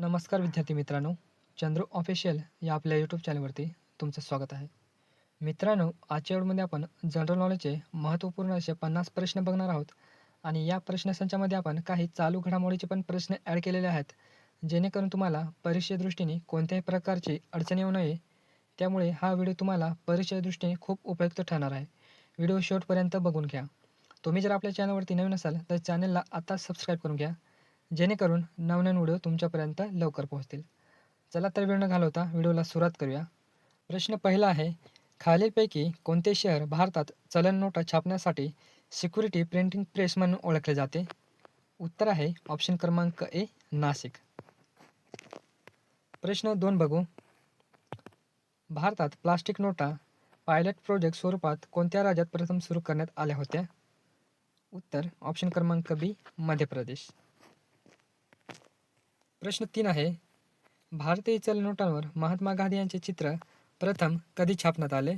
नमस्कार विद्यार्थी मित्रांनो चंद्रू ऑफिशियल या आपल्या यूट्यूब चॅनलवरती तुमचं स्वागत आहे. मित्रांनो आजच्या वेळमध्ये आपण जनरल नॉलेजचे महत्त्वपूर्ण असे पन्नास प्रश्न बघणार आहोत. आणि या प्रश्नसंचामध्ये आपण काही चालू घडामोडीचे पण प्रश्न ॲड केलेले आहेत जेणेकरून तुम्हाला परीक्षे दृष्टीने कोणत्याही प्रकारची अडचण येऊ नये. त्यामुळे हा व्हिडिओ तुम्हाला परीक्षेच्या दृष्टीने खूप उपयुक्त ठरणार आहे. व्हिडिओ शेवटपर्यंत बघून घ्या. तुम्ही जर आपल्या चॅनलवरती नवीन असाल तर चॅनलला आत्ताच सबस्क्राईब करून घ्या. जेणेकरून नवनवीन व्हिडिओ तुमच्यापर्यंत लवकर पोहोचतील. चला तर वेळ न घालवता व्हिडिओला सुरुवात करूया. प्रश्न पहिला आहे खालीलपैकी कोणते शहर भारतात चलन नोटा छापण्यासाठी सिक्युरिटी प्रिंटिंग प्रेस म्हणून ओळखले जाते? उत्तर आहे ऑप्शन क्रमांक ए नाशिक. प्रश्न दोन बघू. भारतात प्लास्टिक नोटा पायलट प्रोजेक्ट स्वरूपात कोणत्या राज्यात प्रथम सुरू करण्यात आल्या होत्या? उत्तर ऑप्शन क्रमांक बी मध्य प्रदेश. प्रश्न तीन आहे. भारतीय चलन नोटांवर महात्मा गांधी यांचे चित्र प्रथम कधी छापण्यात आले?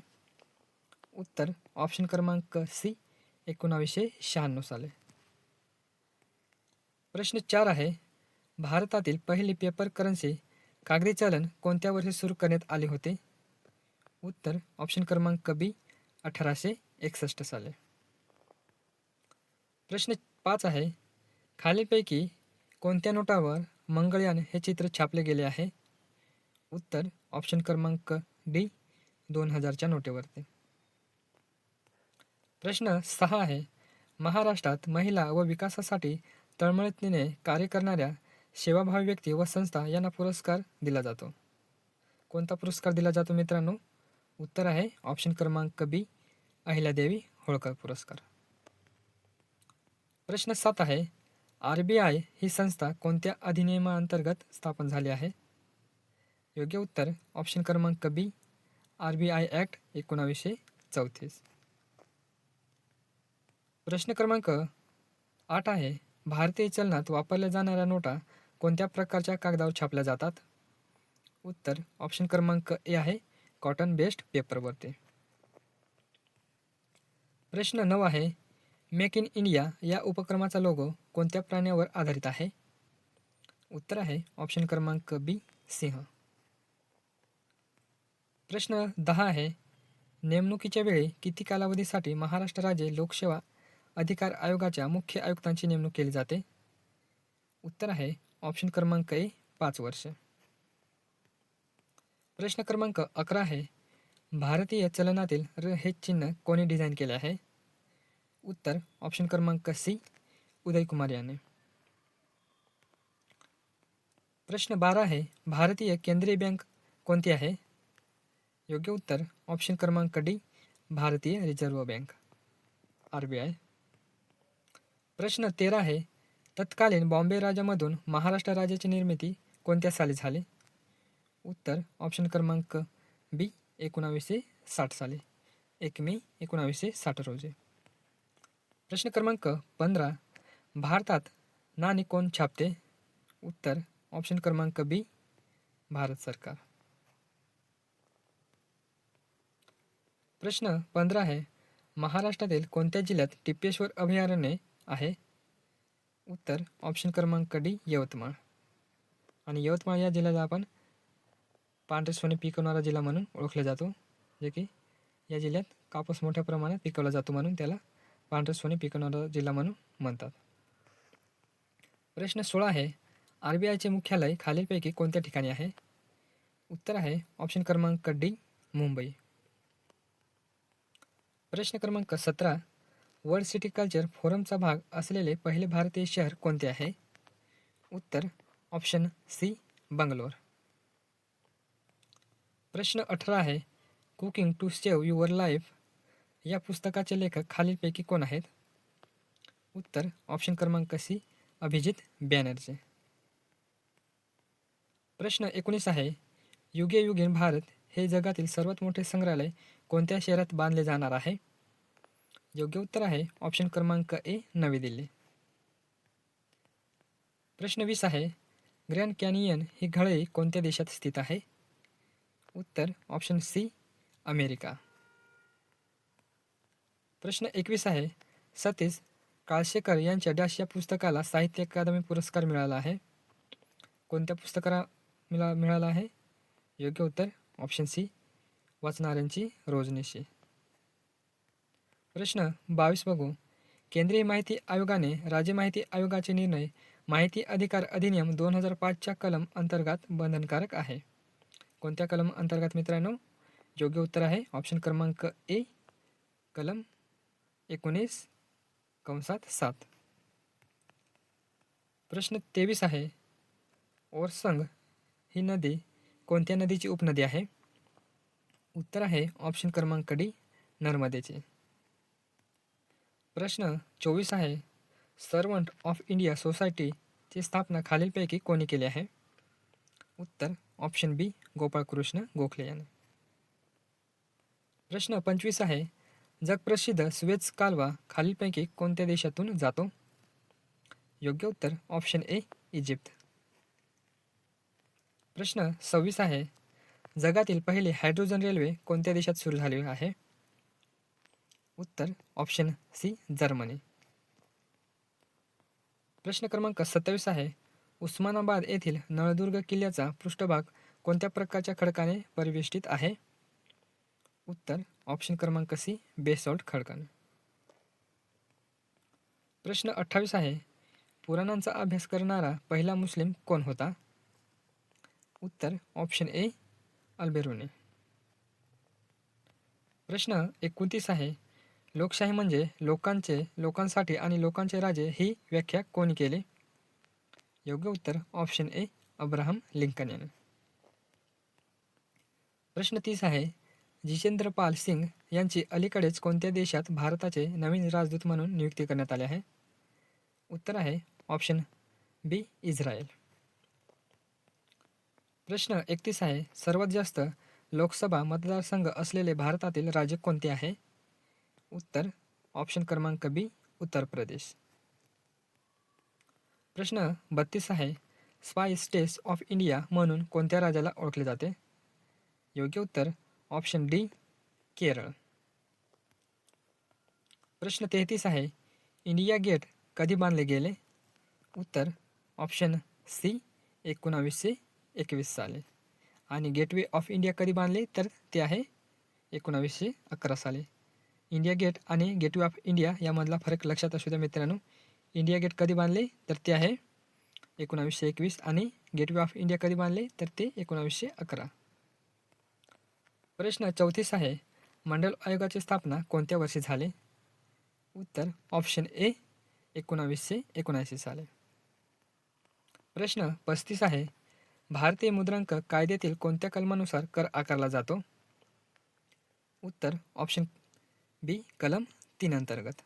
उत्तर ऑप्शन क्रमांक सी एकोणावीसशे शहाण्णव साले. प्रश्न चार आहे भारतातील पहिली पेपर करन्सी कागदी चलन कोणत्या वर्षी सुरू करण्यात आले होते? उत्तर ऑप्शन क्रमांक बी अठराशे एकसष्ट साले. प्रश्न पाच आहे खालीपैकी कोणत्या नोटावर मंगळयान हे चित्र छापले गेले आहे. उत्तर ऑप्शन क्रमांक डी दोन हजारच्या नोटेवरती. प्रश्न सहा आहे. महाराष्ट्रात महिला व विकासासाठी तळमळतीने कार्य करणाऱ्या सेवाभावी व्यक्ती व संस्था यांना पुरस्कार दिला जातो. कोणता पुरस्कार दिला जातो मित्रांनो? उत्तर आहे ऑप्शन क्रमांक बी अहिल्यादेवी होळकर पुरस्कार. प्रश्न सात आहे. आर बी आय ही संस्था कोणत्या अधिनियमाअंतर्गत स्थापन झाली आहे? योग्य उत्तर ऑप्शन क्रमांक B R B I act एकोणावीसशे चौतीस. प्रश्न क्रमांक आठ आहे भारतीय चलनात वापरल्या जाणाऱ्या नोटा कोणत्या प्रकारच्या कागदावर छापल्या जातात? उत्तर ऑप्शन क्रमांक ए आहे कॉटन बेस्ड पेपरवरती. प्रश्न नऊ आहे मेक इन इंडिया या उपक्रमाचा लोगो कोणत्या प्राण्यावर आधारित आहे? उत्तर आहे ऑप्शन क्रमांक बी सिंह. प्रश्न दहा आहे नेमणुकीच्या वेळी किती कालावधीसाठी महाराष्ट्र राज्य लोकसेवा अधिकार आयोगाच्या मुख्य आयुक्तांची नेमणूक केली जाते? उत्तर आहे ऑप्शन क्रमांक ए पाच वर्ष. प्रश्न क्रमांक अकरा आहे भारतीय चलनातील र हे चिन्ह कोणी डिझाईन केले आहे? उत्तर ऑप्शन क्रमांक सी उदय कुमार याने. प्रश्न बारा आहे भारतीय केंद्रीय बँक कोणती आहे? योग्य उत्तर ऑप्शन क्रमांक डी भारतीय reserve bank. R B I. प्रश्न तेरा आहे तत्कालीन बॉम्बे राज्यामधून महाराष्ट्र राज्याची निर्मिती कोणत्या साली झाली? उत्तर ऑप्शन क्रमांक बी एकोणावीसशे साठ साली. एक मे एकोणावीसशे साठ रोजी. प्रश्न क्रमांक पंधरा भारतात नाणी कोण छापते? उत्तर ऑप्शन क्रमांक बी भारत सरकार. प्रश्न पंधरा आहे महाराष्ट्रातील कोणत्या जिल्ह्यात टिप्पेश्वर अभयारण्य आहे? उत्तर ऑप्शन क्रमांक डी यवतमाळ. आणि यवतमाळ या जिल्ह्याला आपण पांढरे सोने पिकवणारा जिल्हा म्हणून ओळखला जातो जे की या जिल्ह्यात कापूस मोठ्या प्रमाणात पिकवला जातो म्हणून त्याला पांढरे सोने पिकवणारा जिल्हा म्हणून म्हणतात. प्रश्न सोळा आहे आर बी आयचे मुख्यालय खालीलपैकी कोणत्या ठिकाणी आहे? उत्तर आहे ऑप्शन क्रमांक डी मुंबई. प्रश्न क्रमांक सतरा वर्ल्ड सिटी कल्चर फोरमचा भाग असलेले पहिले भारतीय शहर कोणते आहे? उत्तर ऑप्शन सी बंगलोर. प्रश्न अठरा आहे cooking to save your life या पुस्तकाचे लेखक खालीलपैकी कोण आहेत? उत्तर ऑप्शन क्रमांक सी अभिजित बॅनर्जी. प्रश्न एकोणीस आहे युगे युगीन भारत हे जगातील सर्वात मोठे संग्रहालय कोणत्या शहरात बांधले जाणार आहे? योग्य उत्तर आहे ऑप्शन क्रमांक ए नवी दिल्ली. प्रश्न वीस आहे ग्रँड कॅनियन ही घळई कोणत्या देशात स्थित आहे? उत्तर ऑप्शन सी अमेरिका. प्रश्न एकवीस आहे. सतीश काळशेकर यांच्या डॅश या पुस्तकाला साहित्य अकादमी पुरस्कार मिळाला आहे. कोणत्या पुस्तकाला मिळा मिळाला आहे? योग्य उत्तर ऑप्शन सी वाचणाऱ्यांची रोजनिशी. प्रश्न बावीस बघू. केंद्रीय माहिती आयोगाने राज्य माहिती आयोगाचे निर्णय माहिती अधिकार अधिनियम दोन हजार पाचच्या कलम अंतर्गत बंधनकारक आहे. कोणत्या कलम अंतर्गत मित्रांनो? योग्य उत्तर आहे. ऑप्शन क्रमांक ए कलम एकोणीस कंसात सात. प्रश्न तेवीस आहे. ओरसंग ही नदी कोणत्या नदीची उपनदी आहे? उत्तर आहे ऑप्शन क्रमांक डी नर्मदेचे. प्रश्न चोवीस आहे. सर्वंट ऑफ इंडिया सोसायटीची स्थापना खालीलपैकी कोणी केली आहे? उत्तर ऑप्शन बी गोपाळकृष्ण गोखले याने. प्रश्न पंचवीस आहे. जगप्रसिद्ध स्वेज कालवा खालीलपैकी कोणत्या देशातून जातो? योग्य उत्तर ऑप्शन ए इजिप्त प्रश्न सव्वीस आहे. जगातील पहिले हायड्रोजन रेल्वे कोणत्या देशात सुरू झाले आहे? उत्तर ऑप्शन सी जर्मनी प्रश्न क्रमांक सत्तावीस आहे. उस्मानाबाद येथील नळदुर्ग किल्ल्याचा पृष्ठभाग कोणत्या प्रकारच्या खडकाने परिवेष्टित आहे? उत्तर ऑप्शन क्रमांक सी बेसॉल्ट खडकान. प्रश्न अठ्ठावीस आहे पुराणांचा अभ्यास करणारा पहिला मुस्लिम कोण होता? उत्तर ऑप्शन ए अल्बेरोने. प्रश्न एकोणतीस आहे लोकशाही म्हणजे लोकांचे लोकांसाठी आणि लोकांचे राजे ही व्याख्या कोणी केली? योग्य उत्तर ऑप्शन ए अब्राहम लिंकन याने. प्रश्न तीस आहे जितेंद्र पाल सिंग यांची अलीकडेच कोणत्या देशात भारताचे नवीन राजदूत म्हणून नियुक्ती करण्यात आली आहे? उत्तर आहे ऑप्शन बी इस्रायल. प्रश्न एकतीस आहे सर्वात जास्त लोकसभा मतदारसंघ असलेले भारतातील राज्य कोणते आहे? उत्तर ऑप्शन क्रमांक बी उत्तर प्रदेश. प्रश्न बत्तीस आहे स्पाय स्टेट्स ऑफ इंडिया म्हणून कोणत्या राज्याला ओळखले जाते? योग्य उत्तर ऑप्शन डी केरळ प्रश्न तेहतीस आहे. इंडिया गेट कधी बांधले गेले? उत्तर ऑप्शन सी एकोणावीसशे एकवीस साली. आणि गेटवे ऑफ इंडिया कधी बांधले? तर ते आहे एकोणावीसशे अकरा साली. इंडिया गेट आणि गेटवे ऑफ इंडिया यामधला फरक लक्षात असू द्या मित्रांनो. इंडिया गेट कधी बांधले? तर ते आहे एकोणावीसशे एकवीस आणि गेटवे ऑफ इंडिया कधी बांधले? तर ते एकोणावीसशे अकरा. प्रश्न चौतीस आहे. मंडल आयोगाची स्थापना कोणत्या वर्षी झाली? उत्तर ऑप्शन ए एकोणावीसशे एकोणऐंशी साली. प्रश्न पस्तीस आहे. भारतीय मुद्रांक कायद्यातील कोणत्या कलमानुसार कर आकारला जातो? उत्तर ऑप्शन बी कलम तीन अंतर्गत.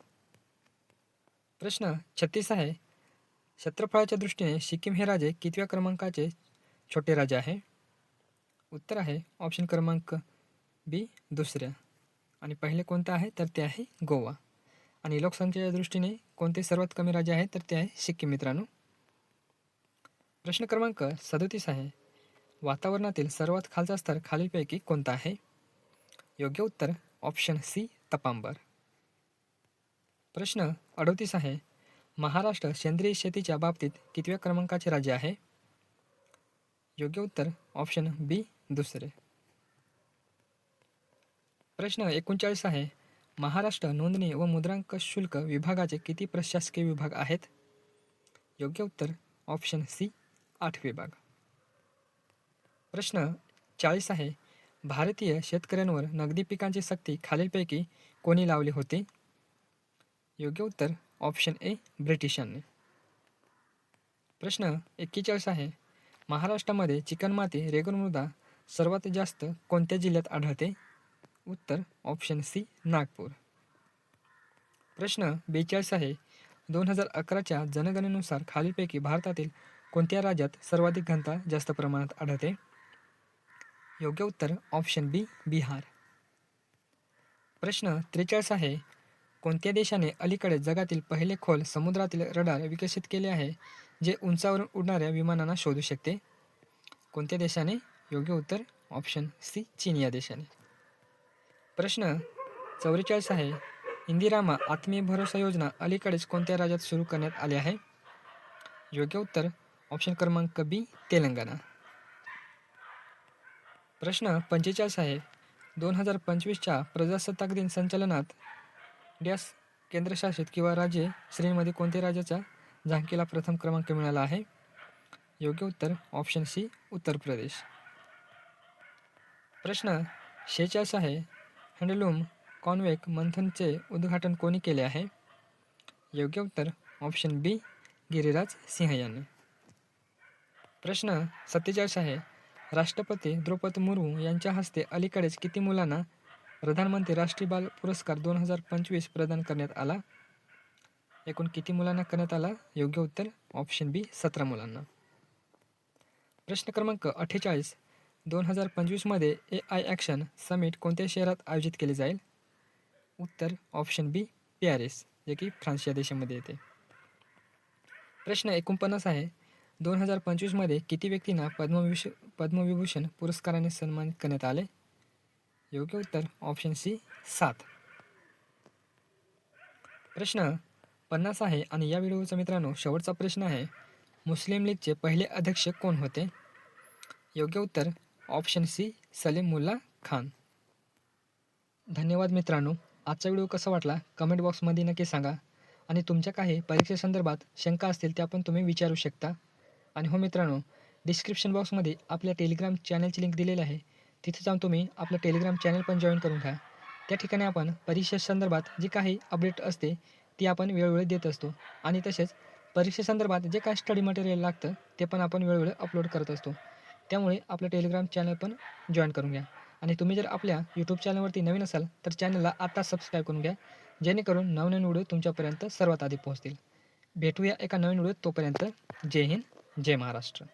प्रश्न छत्तीस आहे. क्षेत्रफळाच्या दृष्टीने सिक्कीम हे राजे कितव्या क्रमांकाचे छोटे राजे आहे? उत्तर आहे ऑप्शन क्रमांक बी दुसऱ्या आणि पहिले कोणतं आहे? तर ते आहे गोवा. आणि लोकसंख्येच्या दृष्टीने कोणते सर्वात कमी राज्य आहे? तर ते आहे सिक्कीम मित्रांनो. प्रश्न क्रमांक सदोतीस आहे. वातावरणातील सर्वात खालचा स्तर खालीलपैकी कोणता आहे? योग्य उत्तर ऑप्शन सी तपांबर. प्रश्न अडोतीस आहे. महाराष्ट्र सेंद्रिय शेतीच्या बाबतीत कितव्या क्रमांकाचे राज्य आहे? योग्य उत्तर ऑप्शन बी दुसरे. प्रश्न एकोणचाळीस आहे. महाराष्ट्र नोंदणी व मुद्रांक शुल्क विभागाचे किती प्रशासकीय विभाग आहेत? योग्य उत्तर ऑप्शन सी आठ विभाग. प्रश्न चाळीस आहे. भारतीय शेतकऱ्यांवर नगदी पिकांची सक्ती खालीलपैकी कोणी लावली होती? योग्य उत्तर ऑप्शन ए ब्रिटिशांनी. प्रश्न एक्केचाळीस आहे. महाराष्ट्रामध्ये चिकणमाती रेगून मृदा सर्वात जास्त कोणत्या जिल्ह्यात आढळते? उत्तर ऑप्शन सी नागपूर. प्रश्न बेचाळीस आहे. दोन हजार अकराच्या जनगणनेनुसार खालीलपैकी भारतातील कोणत्या राज्यात सर्वाधिक घनता जास्त प्रमाणात आढळते? योग्य उत्तर ऑप्शन बी बिहार. प्रश्न त्रेचाळीस आहे. कोणत्या देशाने अलीकडे जगातील पहिले खोल समुद्रातील रडार विकसित केले आहे जे उंचावरून उडणाऱ्या विमानांना शोधू शकते? कोणत्या देशाने? योग्य उत्तर ऑप्शन सी चीन या देशाने. प्रश्न चौवेचाळीस आहे. इंदिरामा आत्मीय भरोसा योजना अलीकडेच कोणत्या राज्यात सुरू करण्यात आली आहे? योग्य उत्तर ऑप्शन क्रमांक बी तेलंगणा. प्रश्न पंचेचाळीस आहे. दोन हजार पंचवीसच्या प्रजासत्ताक दिन संचलनात डॅस केंद्रशासित किंवा राज्य श्रेणीमध्ये कोणत्या राज्याच्या झांकीला प्रथम क्रमांक मिळाला आहे? योग्य उत्तर ऑप्शन सी उत्तर प्रदेश. प्रश्न शेहेचाळीस आहे. हँडलूम कॉन्वेक मंथनचे उद्घाटन कोणी केले आहे? योग्य उत्तर ऑप्शन बी गिरिराज सिंह यांनी. प्रश्न सत्तेचाळीस आहे राष्ट्रपती द्रौपदी मुर्मू यांच्या हस्ते अलीकडेच किती मुलांना प्रधानमंत्री राष्ट्रीय बाल पुरस्कार दोन हजार पंचवीस प्रदान करण्यात आला? एकूण किती मुलांना करण्यात आला? योग्य उत्तर ऑप्शन बी सतरा मुलांना. प्रश्न क्रमांक अठ्ठेचाळीस दोन हजार पंचवीसमध्ये ए आय ॲक्शन समिट कोणत्या शहरात आयोजित केले जाईल? उत्तर ऑप्शन बी पॅरिस जे की फ्रान्स या देशामध्ये येते. प्रश्न एकोणपन्नास आहे दोन हजार पंचवीसमध्ये किती व्यक्तींना पद्मविभूष पद्मविभूषण पुरस्काराने सन्मानित करण्यात आले? योग्य उत्तर ऑप्शन सी सात. प्रश्न पन्नास आहे आणि या व्हिडिओचा मित्रांनो शेवटचा प्रश्न आहे मुस्लिम लीगचे पहिले अध्यक्ष कोण होते? योग्य उत्तर ऑप्शन सी सलीम मुल्ला खान. धन्यवाद मित्रांनो. आजचा व्हिडिओ कसा वाटला? कमेंट बॉक्समध्ये नक्की सांगा. आणि तुमच्या काही परीक्षेसंदर्भात शंका असतील त्या पण तुम्ही विचारू शकता. आणि हो मित्रांनो डिस्क्रिप्शन बॉक्समध्ये आपल्या टेलिग्राम चॅनलची लिंक दिलेली आहे. तिथे जाऊन तुम्ही आपलं टेलिग्राम चॅनल पण जॉईन करून घ्या. त्या ठिकाणी आपण परीक्षेसंदर्भात जी काही अपडेट असते ती आपण वेळोवेळी देत असतो. आणि तसेच परीक्षेसंदर्भात जे काही स्टडी मटेरियल लागतं ते पण आपण वेळोवेळी अपलोड करत असतो. त्यामुळे आपलं टेलिग्राम चॅनल पण जॉईन करून घ्या. आणि तुम्ही जर आपल्या यूट्यूब चॅनलवरती नवीन असाल तर चॅनलला आता सबस्क्राईब करून घ्या जेणेकरून नवनवीन व्हिडिओ तुमच्यापर्यंत सर्वात आधी पोहोचतील. भेटूया एका नवीन व्हिडिओ तोपर्यंत जय हिंद जय महाराष्ट्र.